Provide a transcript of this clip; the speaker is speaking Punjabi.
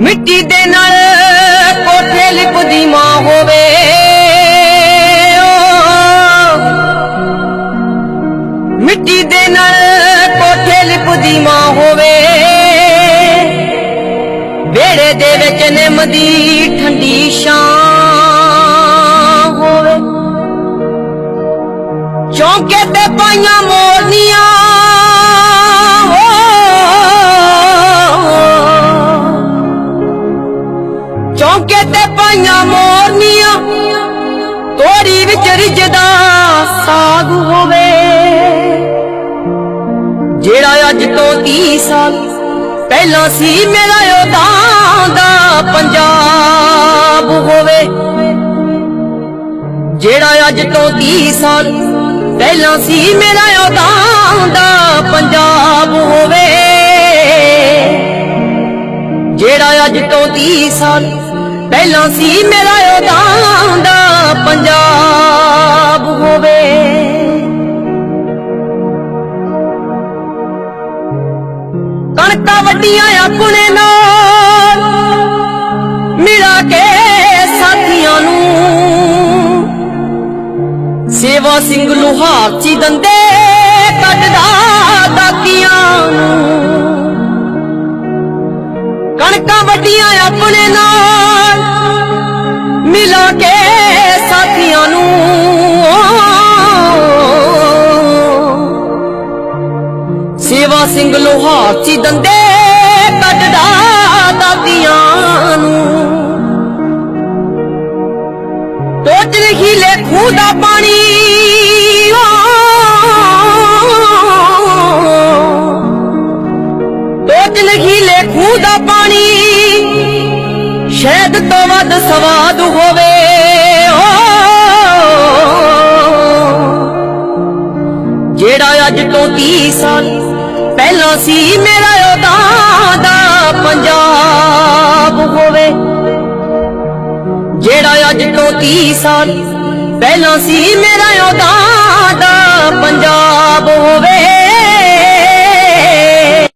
ਮਿੱਟੀ ਦੇ ਨਾਲ ਕੋਠੇ ਲਿਪਦੀ ਮਾਂ ਹੋਵੇ। ਮਿੱਟੀ ਦੇ ਨਾਲ ਕੋਠੇ ਲਿਪਦੀ ਮਾਂ ਹੋਵੇ। ਵੇੜੇ ਦੇ ਵਿੱਚ ਨਿੰਮ ਦੀ ਠੰਡੀ ਛਾਂ ਹੋਵੇ। ਚੌਂਕੇ ਤੇ ਪਾਈਆਂ ਮੋਰਨੀਆਂ ਚੌਂਕੇ ਤੇ ਪਾਈਆਂ ਮੋਰਨੀਆਂ, ਤੋੜੀ ਵਿੱਚ ਰਿਜਦਾ ਸਾਗ ਹੋਵੇ। ਜਿਹੜਾ ਅੱਜ ਤੋਂ 30 ਸਾਲ ਪਹਿਲਾਂ ਸੀ ਮੇਰਾ ਉਦਾਂ ਦਾ ਪੰਜਾਬ ਹੋਵੇ। ਜਿਹੜਾ ਅੱਜ ਤੋਂ 30 ਸਾਲ ਪਹਿਲਾਂ ਸੀ ਮੇਰਾ ਉਦਾਂ ਦਾ ਪੰਜਾਬ ਹੋਵੇ। ਜਿਹੜਾ ਅੱਜ ਤੋਂ 30 ਸਾਲ ਪਹਿਲਾਂ ਸੀ ਮੇਰਾ ਉਦਾਂ ਦਾ ਪੰਜਾਬ ਹੋਵੇ। ਕਣਕਾਂ ਵੱਡੀਆਂ ਆਪਣੇ ਨਾਲ, ਮਿਲਾ ਕੇ ਸਾਥੀਆਂ ਨੂੰ। ਸੇਵਾ ਸਿੰਘ ਲੁਹਾਰ ਚੀ ਦੰਦੇ ਕੱਢਦਾ ਦਾਤੀਆਂ ਨੂੰ। ਕਣਕਾਂ ਵੱਡੀਆਂ ਆਪਣੇ ਨਾਲ ਸੇਵਾ ਸਿੰਘ ਲੋਹਾਰ ਚੀ ਦੰਦੇ ਕੱਢਦਾ ਦਾਦੀਆਂ ਨੂੰ। ਟੋਚ ਹੀਲੇ ਖੂਹ ਦਾ ਪਾਣੀ। ਟੋਚ ਹੀਲੇ ਖੂਹ ਦਾ ਪਾਣੀ। ਸ਼ਹਿਦ ਤੋਂ ਵੱਧ ਸਵਾਦ ਹੋਵੇ। ਜਿਹੜਾ ਅੱਜ ਤੋਂ 30 ਸਾਲ ਪਹਿਲਾਂ ਸੀ ਮੇਰਾ ਉਦਾਂ ਦਾ ਪੰਜਾਬ ਹੋਵੇ। ਜਿਹੜਾ ਅੱਜ ਤੋਂ 30 ਸਾਲ, ਪਹਿਲਾਂ ਸੀ ਮੇਰਾ ਉਦਾਂ ਦਾ